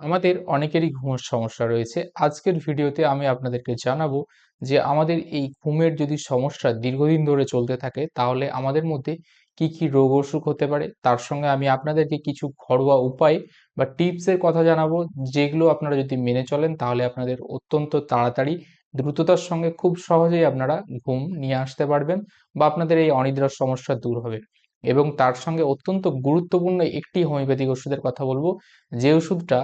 আমাদের অনেকেরই ঘুমের সমস্যা রয়েছে। আজকের ভিডিওতে আমি আপনাদেরকে জানাব যে আমাদের এই ঘুমের যদি সমস্যা দীর্ঘদিন ধরে চলতে থাকে, তাহলে আমাদের মধ্যে কি কি রোগ অসুখ হতে পারে? তার সঙ্গে আমি আপনাদেরকে কিছু ঘরোয়া উপায় বা টিপসের কথা জানাব, যেগুলো আপনারা যদি মেনে চলেন, তাহলে আপনাদের অত্যন্ত তাড়াতাড়ি দ্রুততার সঙ্গে খুব সহজেই আপনারা ঘুম নিয়ে আসতে পারবেন বা আপনাদের এই অনিদ্রার সমস্যা দূর হবে। এবং তার সঙ্গে অত্যন্ত গুরুত্বপূর্ণ একটি হোমিওপ্যাথিক ওষুধের কথা বলব। যে ওষুধটা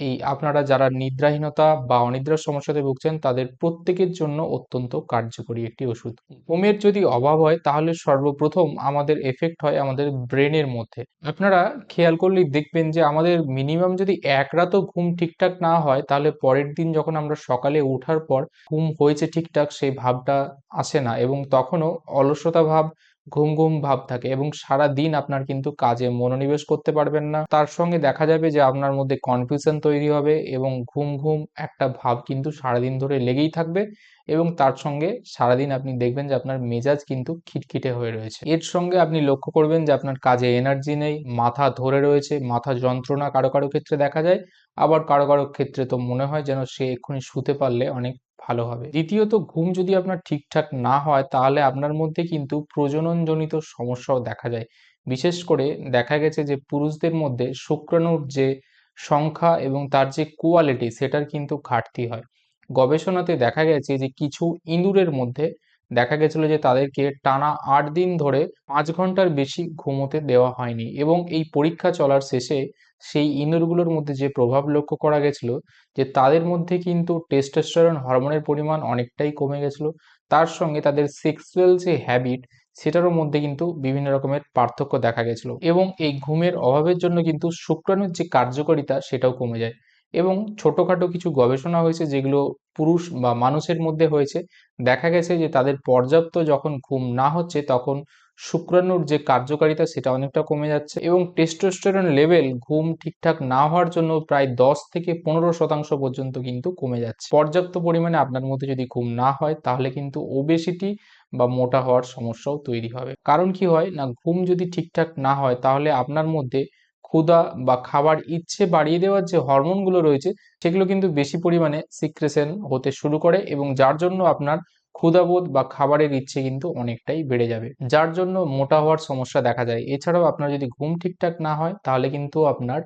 এই আপনারা যারা নিদ্রাহীনতা বা অনিদ্রার সমস্যাতে ভুগছেন, তাদের প্রত্যেকের জন্য অত্যন্ত কার্যকরী একটি ওষুধ। ঘুমের যদি অভাব হয়, তাহলে সর্বপ্রথম আমাদের এফেক্ট হয় আমাদের ব্রেনের মধ্যে। আপনারা খেয়াল করলেই দেখবেন যে, আমাদের মিনিমাম যদি এক রাতও ঘুম ঠিকঠাক না হয়, তাহলে পরের দিন যখন আমরা সকালে ওঠার পর ঘুম হয়েছে ঠিকঠাক, সেই ভাবটা আসে না এবং তখনও অলসতা ভাব ঘুম ঘুম ভাব থাকে এবং সারা দিন আপনার কিন্তু কাজে মনোনিবেশ করতে পারবেন না। তার সঙ্গে দেখা যাবে যে আপনার মধ্যে কনফিউশন তৈরি হবে এবং ঘুম ঘুম একটা ভাব কিন্তু সারাদিন ধরে লেগেই থাকবে এবং তার সঙ্গে সারাদিন আপনি দেখবেন যে আপনার মেজাজ কিন্তু খিটখিটে হয়ে রয়েছে। এর সঙ্গে আপনি লক্ষ্য করবেন যে আপনার কাজে এনার্জি নেই, মাথা ধরে রয়েছে, মাথা যন্ত্রণা কারও কারও ক্ষেত্রে দেখা যায়, আবার কারও কারও ক্ষেত্রে তো মনে হয় যেন সে এক্ষুনি শুতে পারলে অনেক ভালো হবে। দ্বিতীয়ত, ঘুম যদি আপনার ঠিকঠাক না হয়, তাহলে আপনার মধ্যে কিন্তু প্রজননজনিত সমস্যাও দেখা যায়। বিশেষ করে দেখা গেছে যে, পুরুষদের মধ্যে শুক্রাণুর যে সংখ্যা এবং তার যে কোয়ালিটি, সেটার কিন্তু ঘাটতি হয়। গবেষণাতে দেখা গেছে যে, কিছু ইঁদুরের মধ্যে দেখা গেছিল যে তাদেরকে টানা আট দিন ধরে পাঁচ ঘণ্টার বেশি ঘুমোতে দেওয়া হয়নি এবং এই পরীক্ষা চলার শেষে সেই ইঁদুরগুলোর মধ্যে যে প্রভাব লক্ষ্য করা গেছিল যে তাদের মধ্যে কিন্তু টেস্টোস্টেরন হরমোনের পরিমাণ অনেকটাই কমে গেছিল, তার সঙ্গে তাদের সেক্সুয়াল যে হ্যাবিট সেটারও মধ্যে কিন্তু বিভিন্ন রকমের পার্থক্য দেখা গেছিল এবং এই ঘুমের অভাবের জন্য কিন্তু শুক্রাণুর যে কার্যকারিতা সেটাও কমে যায়। এবং ছোটোখাটো কিছু গবেষণা হয়েছে যেগুলো পুরুষ বা মানুষের মধ্যে হয়েছে। দেখা গেছে যে তাদের পর্যাপ্ত যখন ঘুম না হচ্ছে তখন শুক্রাণুর যে কার্যকারিতা সেটা অনেকটা কমে যাচ্ছে এবং টেস্টোস্টেরন লেভেল ঘুম ঠিকঠাক না হওয়ার জন্য প্রায় দশ থেকে পনেরো শতাংশ পর্যন্ত কিন্তু কমে যাচ্ছে। পর্যাপ্ত পরিমাণে আপনার মধ্যে যদি ঘুম না হয় তাহলে কিন্তু ওবেসিটি বা মোটা হওয়ার সমস্যাও তৈরি হবে। কারণ কি হয় না, ঘুম যদি ঠিকঠাক না হয় তাহলে আপনার মধ্যে ক্ষুধা বা খাবার ইচ্ছে বাড়িয়ে দেওয়ার যে হরমোনগুলো রয়েছে, সেগুলো কিন্তু বেশি পরিমাণে সিক্রেশন হতে শুরু করে এবং যার জন্য আপনার ক্ষুধাবোধ বা খাবারের ইচ্ছে কিন্তু অনেকটাই বেড়ে যাবে। যার জন্য মোটা হওয়ার সমস্যা দেখা যায়। এছাড়াও আপনার যদি ঘুম ঠিকঠাক না হয়, তাহলে কিন্তু আপনার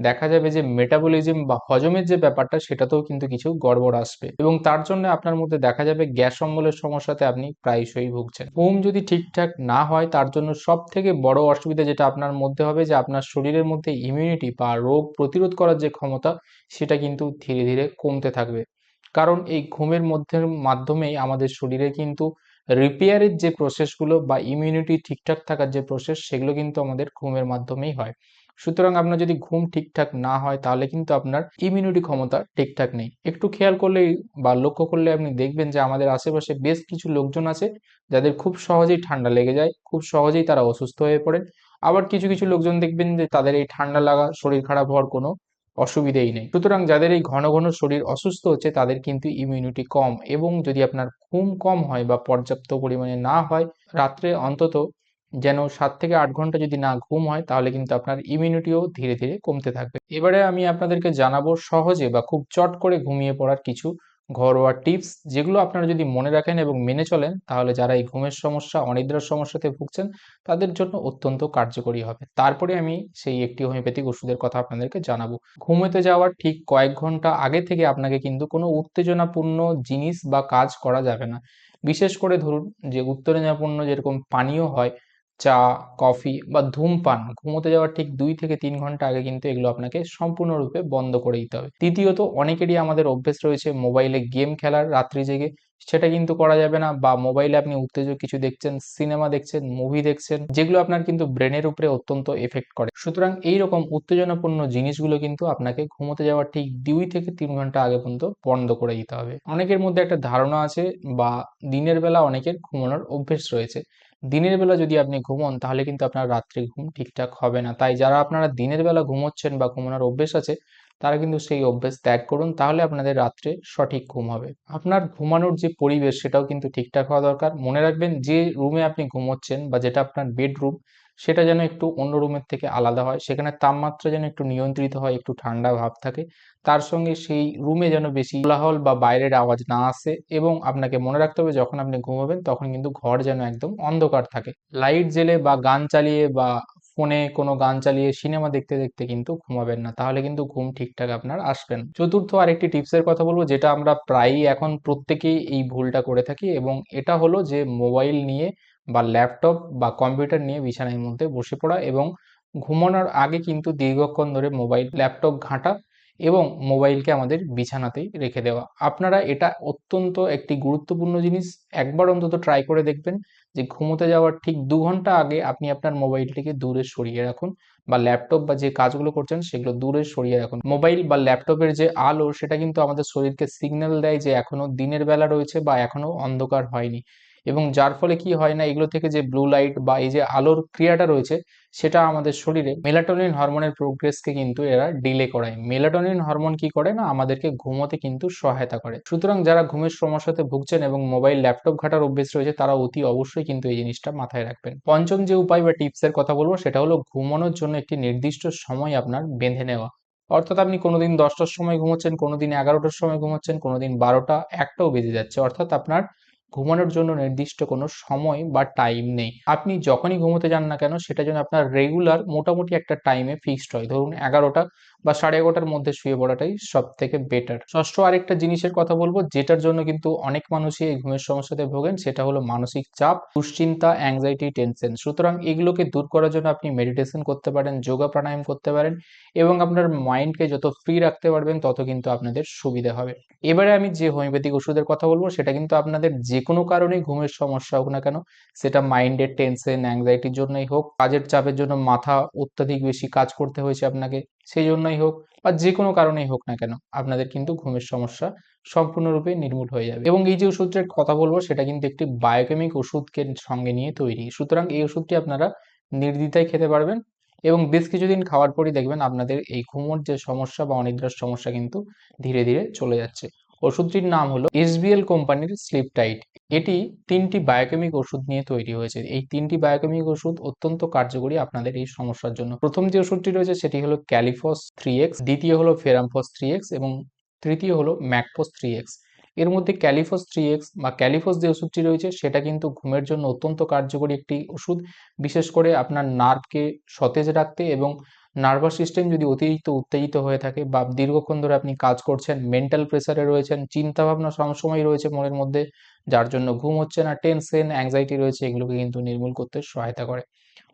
দেখা যাবে যে মেটাবলিজম বা হজমের যে ব্যাপারটা, সেটাতেও কিন্তু কিছু গড়বড় আসবে। এবং তার জন্য আপনার মধ্যে দেখা যাবে গ্যাস অম্বলের সমস্যাতে আপনি প্রায়শই ভুগছেন। ঘুম যদি ঠিকঠাক না হয়, তার জন্য সব থেকে বড় অসুবিধা যেটা আপনার মধ্যে হবে, যে আপনার শরীরের মধ্যে ইমিউনিটি বা রোগ প্রতিরোধ করার যে ক্ষমতা, সেটা কিন্তু ধীরে ধীরে কমতে থাকবে। কারণ এই ঘুমের মধ্যে মাধ্যমেই আমাদের শরীরে কিন্তু রিপেয়ারের যে প্রসেসগুলো বা ইমিউনিটি ঠিকঠাক থাকার যে প্রসেস সেগুলো কিন্তু আমাদের ঘুমের মাধ্যমেই হয়। সুতরাং আপনার যদি ঘুম ঠিকঠাক না হয়, তাহলে কিন্তু আপনার ইমিউনিটি ক্ষমতা ঠিকঠাক নেই। একটু খেয়াল করলেই বা লক্ষ্য করলে আপনি দেখবেন যে আমাদের আশেপাশে বেশ কিছু লোকজন আছে, যাদের খুব সহজেই ঠান্ডা লেগে যায়, খুব সহজেই তারা অসুস্থ হয়ে পড়েন। আবার কিছু কিছু লোকজন দেখবেন যে তাদের এই ঠান্ডা লাগা, শরীর খারাপ হওয়ার কোনো অসুবিধেই নেই। সুতরাং যাদের এই ঘন ঘন শরীর অসুস্থ হচ্ছে, তাদের কিন্তু ইমিউনিটি কম এবং যদি আপনার ঘুম কম হয় বা পর্যাপ্ত পরিমাণে না হয়, রাত্রে অন্তত যেন সাত থেকে আট ঘণ্টা যদি না ঘুম হয়, তাহলে কিন্তু আপনার ইমিউনিটিও ধীরে ধীরে কমতে থাকবে। এবারে আমি আপনাদেরকে জানাব সহজে বা খুব চট করে ঘুমিয়ে পড়ার কিছু ঘরোয়া টিপস, যেগুলো আপনারা যদি মনে রাখেন এবং মেনে চলেন, তাহলে যারা এই ঘুমের সমস্যা, অনিদ্রার সমস্যাতে ভুগছেন, তাদের জন্য অত্যন্ত কার্যকরী হবে। তারপরে আমি সেই একটি হোমিওপ্যাথিক ওষুধের কথা আপনাদেরকে জানাব। ঘুমেতে যাওয়ার ঠিক কয়েক ঘণ্টা আগে থেকে আপনাকে কিন্তু কোনো উত্তেজনাপূর্ণ জিনিস বা কাজ করা যাবে না। বিশেষ করে ধরুন যে উত্তেজনাপূর্ণ যেরকম পানীয় হয় চা, কফি বা ধূমপান, ঘুমোতে যাওয়ার ঠিক দুই থেকে তিন ঘণ্টা আগে কিন্তু এগুলো আপনাকে সম্পূর্ণরূপে বন্ধ করে দিতে হবে। তৃতীয়ত অনেকেরই আমাদের অভ্যেস রয়েছে মোবাইলে গেম খেলার রাত্রি জেগে। সেটা কিন্তু করা যাবে না বা মোবাইলে আপনি উত্তেজক কিছু দেখছেন, সিনেমা দেখছেন, মুভি দেখছেন, যেগুলো আপনার কিন্তু ব্রেনের উপরে অত্যন্ত এফেক্ট করে। সুতরাং এই রকম উত্তেজনাপূর্ণ জিনিসগুলো কিন্তু আপনাকে ঘুমোতে যাওয়ার ঠিক দুই থেকে তিন ঘণ্টা আগে পর্যন্ত বন্ধ করে দিতে হবে। অনেকের মধ্যে একটা ধারণা আছে বা দিনের বেলা অনেকের ঘুমানোর অভ্যেস রয়েছে। দিনের বেলা যদি আপনি ঘুমন, তাহলে কিন্তু আপনার রাত্রি ঘুম ঠিকঠাক হবে না। তাই যারা আপনারা দিনের বেলা ঘুমোচ্ছেন বা ঘুমানোর অভ্যেস আছে, তারা কিন্তু সেই অভ্যেস ত্যাগ করুন, তাহলে আপনাদের রাত্রে সঠিক ঘুম হবে। আপনার ঘুমানোর যে পরিবেশ, সেটাও কিন্তু ঠিকঠাক হওয়া দরকার। মনে রাখবেন, যে রুমে আপনি ঘুমোচ্ছেন বা যেটা আপনার বেডরুম সেটা যেন একটু অন্য রুমের থেকে আলাদা হয়, সেখানে তাপমাত্রা যেন একটু নিয়ন্ত্রিত হয়, একটু ঠান্ডা ভাব থাকে, তার সঙ্গে সেই রুমে যেন বেশি কোলাহল বা বাইরের আওয়াজ না আসে এবং আপনাকে মনে রাখতে হবে যখন আপনি ঘুমাবেন তখন কিন্তু ঘর যেন একদম অন্ধকার থাকে। লাইট জেলে বা গান চালিয়ে বা ফোনে কোনো গান চালিয়ে সিনেমা দেখতে দেখতে কিন্তু ঘুমাবেন না, তাহলে কিন্তু ঘুম ঠিকঠাক আপনার আসবে না। চতুর্থ আরেকটি টিপসের কথা বলব, যেটা আমরা প্রায়ই এখন প্রত্যেকেই এই ভুলটা করে থাকি এবং এটা হলো যে মোবাইল নিয়ে বা ল্যাপটপ বা কম্পিউটার নিয়ে বিছানার মধ্যে বসে পড়া এবং ঘুমানোর আগে কিন্তু দীর্ঘক্ষণ ধরে মোবাইল ল্যাপটপ ঘাঁটা এবং মোবাইলকে আমাদের বিছানাতেই রেখে দেওয়া। আপনারা এটা অত্যন্ত একটি গুরুত্বপূর্ণ জিনিস একবার অন্তত ট্রাই করে দেখবেন যে ঘুমোতে যাওয়ার ঠিক দু ঘণ্টা আগে আপনি আপনার মোবাইলটিকে দূরে সরিয়ে রাখুন বা ল্যাপটপ বা যে কাজগুলো করছেন সেগুলো দূরে সরিয়ে রাখুন। মোবাইল বা ল্যাপটপের যে আলো সেটা কিন্তু আমাদের শরীরকে সিগন্যাল দেয় যে এখনও দিনের বেলা রয়েছে বা এখনও অন্ধকার হয়নি। এবং যার ফলে কি হয় না, এগুলো থেকে যে ব্লু লাইট বা এই যে আলোর ক্রিয়াটা রয়েছে, সেটা আমাদের শরীরে মেলাটোনিন হরমোনের প্রোগ্রেসকে কিন্তু এরা ডিলে করায়। মেলাটোনিন হরমোন কি করে না, আমাদেরকে ঘুমোতে কিন্তু সহায়তা করে। সুতরাং যারা ঘুমের সমস্যাতে ভুগছেন এবং মোবাইল ল্যাপটপ ঘাটার অভ্যেস রয়েছে, তারা অতি অবশ্যই কিন্তু এই জিনিসটা মাথায় রাখবেন। পঞ্চম যে উপায় বা টিপসের কথা বলব, সেটা হলো ঘুমানোর জন্য একটি নির্দিষ্ট সময় আপনার বেঁধে নেওয়া। অর্থাৎ আপনি কোনোদিন দশটার সময় ঘুমোচ্ছেন, কোনোদিন এগারোটার সময় ঘুমোচ্ছেন, কোনোদিন বারোটা, একটাও বেজে যাচ্ছে। অর্থাৎ আপনার ঘুমানোর জন্য নির্দিষ্ট কোনো সময় বা টাইম নেই। আপনি যখনই ঘুমোতে যান না কেন, সেটা যেন আপনার রেগুলার মোটামুটি একটা টাইমে ফিক্সড হয়। ধরুন এগারোটা বা সাড়ে এগারোটার মধ্যে শুয়ে পড়াটাই সব থেকে বেটার ষষ্ঠ আরেকটা জিনিসের কথা বলব, যেটার জন্য কিন্তু অনেক মানুষই এই ঘুমের সমস্যাতে ভোগেন, সেটা হলো মানসিক চাপ, দুশ্চিন্তা অ্যাংজাইটি টেনশন সুতরাং এগুলোকে দূর করার জন্য আপনি মেডিটেশন করতে পারেন যোগা প্রাণায়াম করতে পারেন এবং আপনার মাইন্ডকে যত ফ্রি রাখতে পারবেন, তত কিন্তু আপনাদের সুবিধা হবে। এবারে আমি যে হোমিওপ্যাথিক ওষুধের কথা বলব, সেটা কিন্তু আপনাদের যে কোনো কারণে ঘুমের সমস্যা হোক না কেন, সেটা মাইন্ডের টেনশন অ্যাংজাইটির জন্যই হোক, কাজের চাপের জন্য মাথা অত্যাধিক বেশি কাজ করতে হয়েছে আপনাকে সেই জন্যই হোক বা যে কোনো কারণেই হোক না কেন, আপনাদের কিন্তু ঘুমের সমস্যা সম্পূর্ণরূপে নির্মূল হয়ে যাবে। এবং এই যে ওষুধটার কথা বলব, সেটা কিন্তু একটি বায়োকেমিক ওষুধকে সঙ্গে নিয়ে তৈরি। সুতরাং এই ওষুধটি আপনারা নির্দ্বিধায় খেতে পারবেন এবং বেশ কিছুদিন খাওয়ার পরই দেখবেন আপনাদের এই ঘুমোর যে সমস্যা বা অনিদ্রার সমস্যা কিন্তু ধীরে ধীরে চলে যাচ্ছে। ওষুধটির নাম হলো এসবিএল কোম্পানির স্লিপ টাইট এটি তিনটি বায়োকেমিক ওষুধ নিয়ে তৈরি হয়েছে। এই তিনটি বায়োকেমিক ওষুধ অত্যন্ত কার্যকরী আপনাদের এই সমস্যার জন্য। প্রথম যে ওষুধটি রয়েছে সেটি হলো ক্যালিফস থ্রি এক্স, দ্বিতীয় হলো ফেরামফস থ্রি এক্স এবং তৃতীয় হলো ম্যাকফস থ্রি এক্স। এর মধ্যে ক্যালিফস থ্রি এক্স বা ক্যালিফস যে ওষুধটি রয়েছে সেটা কিন্তু ঘুমের জন্য অত্যন্ত কার্যকরী একটি ওষুধ। বিশেষ করে আপনার নার্ভকে সতেজ রাখতে এবং নার্ভাস সিস্টেম যদি অতিরিক্ত উত্তেজিত হয়ে থাকে বা দীর্ঘক্ষণ ধরে আপনি কাজ করছেন মেন্টাল প্রেসারে রয়েছেন, চিন্তাভাবনা সবসময় রয়েছে মনের মধ্যে, যার জন্য ঘুম হচ্ছে না টেনশন অ্যাংজাইটি রয়েছে, এগুলোকে কিন্তু নির্মূল করতে সহায়তা করে।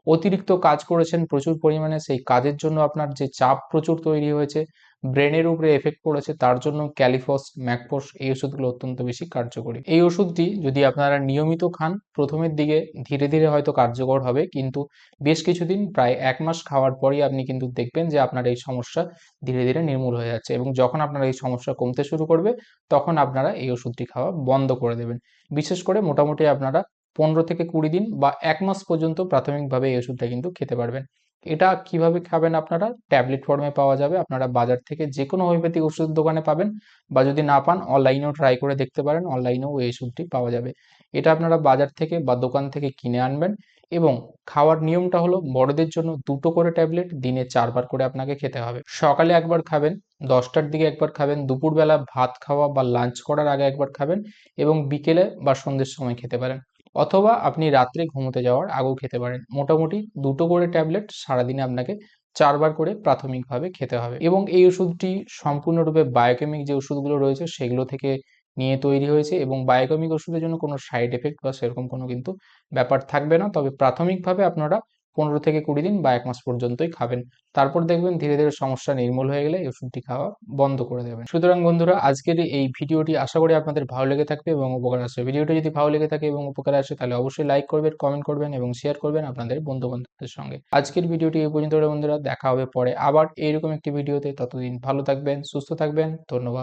অতিরিক্ত কাজ করেছেন প্রচুর পরিমাণে, সেই কাজের জন্য আপনার যে চাপ প্রচুর তৈরি হয়েছে, ব্রেনের উপরে এফেক্ট পড়েছে, তার জন্য ক্যালিফস, ম্যাকপস এই ওষুধগুলো অত্যন্ত বেশি কার্যকরী। এই ওষুধটি যদি আপনারা নিয়মিত খান, প্রথমের দিকে ধীরে ধীরে হয়তো কার্যকর হবে, কিন্তু বেশ কিছুদিন, প্রায় এক মাস খাওয়ার পরই আপনি কিন্তু দেখবেন যে আপনার এই সমস্যা ধীরে ধীরে নির্মূল হয়ে যাচ্ছে এবং যখন আপনার এই সমস্যা কমতে শুরু করবে, তখন আপনারা এই ওষুধটি খাওয়া বন্ধ করে দেবেন। বিশেষ করে মোটামুটি আপনারা পনেরো থেকে কুড়ি দিন বা এক মাস পর্যন্ত প্রাথমিকভাবে এই ওষুধটা কিন্তু খেতে পারবেন। এটা কীভাবে খাবেন আপনারা? ট্যাবলেট ফর্মে পাওয়া যাবে। আপনারা বাজার থেকে যে কোনো হোমিওপ্যাথিক ওষুধ দোকানে পাবেন বা যদি না পান, অনলাইনেও ট্রাই করে দেখতে পারেন, অনলাইনেও এই ওষুধটি পাওয়া যাবে। এটা আপনারা বাজার থেকে বা দোকান থেকে কিনে আনবেন এবং খাওয়ার নিয়মটা হলো বড়দের জন্য দুটো করে ট্যাবলেট দিনে চারবার করে আপনাকে খেতে হবে। সকালে একবার খাবেন, দশটার দিকে একবার খাবেন, দুপুরবেলা ভাত খাওয়া বা লাঞ্চ করার আগে একবার খাবেন এবং বিকেলে বা সন্ধ্যের সময় খেতে পারেন। অথবা আপনি রাত্রে ঘুমোতে যাওয়ার আগেও খেতে পারেন। মোটামুটি দুটো করে ট্যাবলেট সারাদিনে আপনাকে চারবার করে প্রাথমিকভাবে খেতে হবে এবং এই ওষুধটি সম্পূর্ণরূপে বায়োকেমিক যে ওষুধগুলো রয়েছে সেগুলো থেকে নিয়ে তৈরি হয়েছে এবং বায়োকেমিক ওষুধের জন্য কোনো সাইড এফেক্ট বা সেরকম কোনো কিন্তু ব্যাপার থাকবে না। তবে প্রাথমিকভাবে আপনারা পনেরো থেকে কুড়ি দিন বা এক মাস পর্যন্তই খাবেন। তারপর দেখবেন ধীরে ধীরে সমস্যা নির্মূল হয়ে গেলে ওষুধটি খাওয়া বন্ধ করে দেবেন। সুতরাং বন্ধুরা, আজকের এই ভিডিওটি আশা করি আপনাদের ভালো লেগে থাকবে এবং উপকার আসবে। ভিডিওটি যদি ভালো লেগে থাকে এবং উপকার আসে, তাহলে অবশ্যই লাইক করবেন, কমেন্ট করবেন এবং শেয়ার করবেন আপনাদের বন্ধু বান্ধবদের সঙ্গে। আজকের ভিডিওটি এই পর্যন্ত বন্ধুরা, দেখা হবে পরে আবার এইরকম একটি ভিডিওতে। ততদিন ভালো থাকবেন, সুস্থ থাকবেন, ধন্যবাদ।